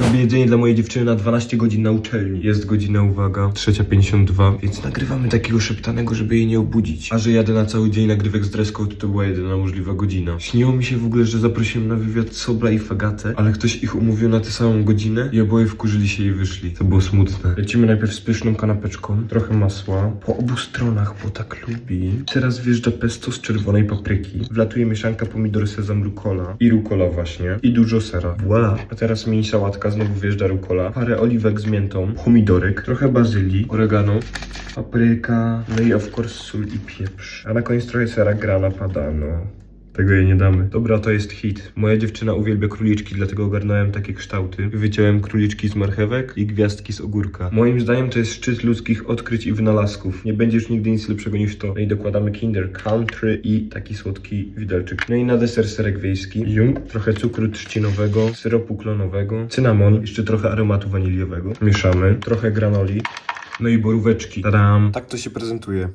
Robię jedzenie dla mojej dziewczyny na 12 godzin na uczelni. Jest godzina, uwaga, 3.52, więc nagrywamy takiego szeptanego, żeby jej nie obudzić. A że jadę na cały dzień nagrywek z to to była jedyna możliwa godzina. Śniło mi się w ogóle, że zaprosiłem na wywiad Sobla i Fagatę, ale ktoś ich umówił na tę samą godzinę i oboje wkurzyli się i wyszli. To było smutne. Lecimy najpierw z pyszną kanapeczką, trochę masła, po obu stronach, bo tak lubi. Teraz wjeżdża pesto z czerwonej papryki. Wlatuje mieszanka pomidor, sezam, rukola i rukola właśnie. I dużo sera. Voila. A teraz mini sałatka, znowu wjeżdża rukola. Parę oliwek z miętą, pomidorek, trochę bazylii, oregano, papryka, no i of course sól i pieprz. A na koniec trochę sera grana padano. Tego jej nie damy. Dobra, to jest hit. Moja dziewczyna uwielbia króliczki, dlatego ogarnąłem takie kształty. Wyciąłem króliczki z marchewek i gwiazdki z ogórka. Moim zdaniem to jest szczyt ludzkich odkryć i wynalazków. Nie będzie już nigdy nic lepszego niż to. No i dokładamy Kinder Country i taki słodki widelczyk. No i na deser serek wiejski. Jum, trochę cukru trzcinowego, syropu klonowego, cynamon, jeszcze trochę aromatu waniliowego. Mieszamy, trochę granoli. No i boróweczki. Tadam. Tak to się prezentuje.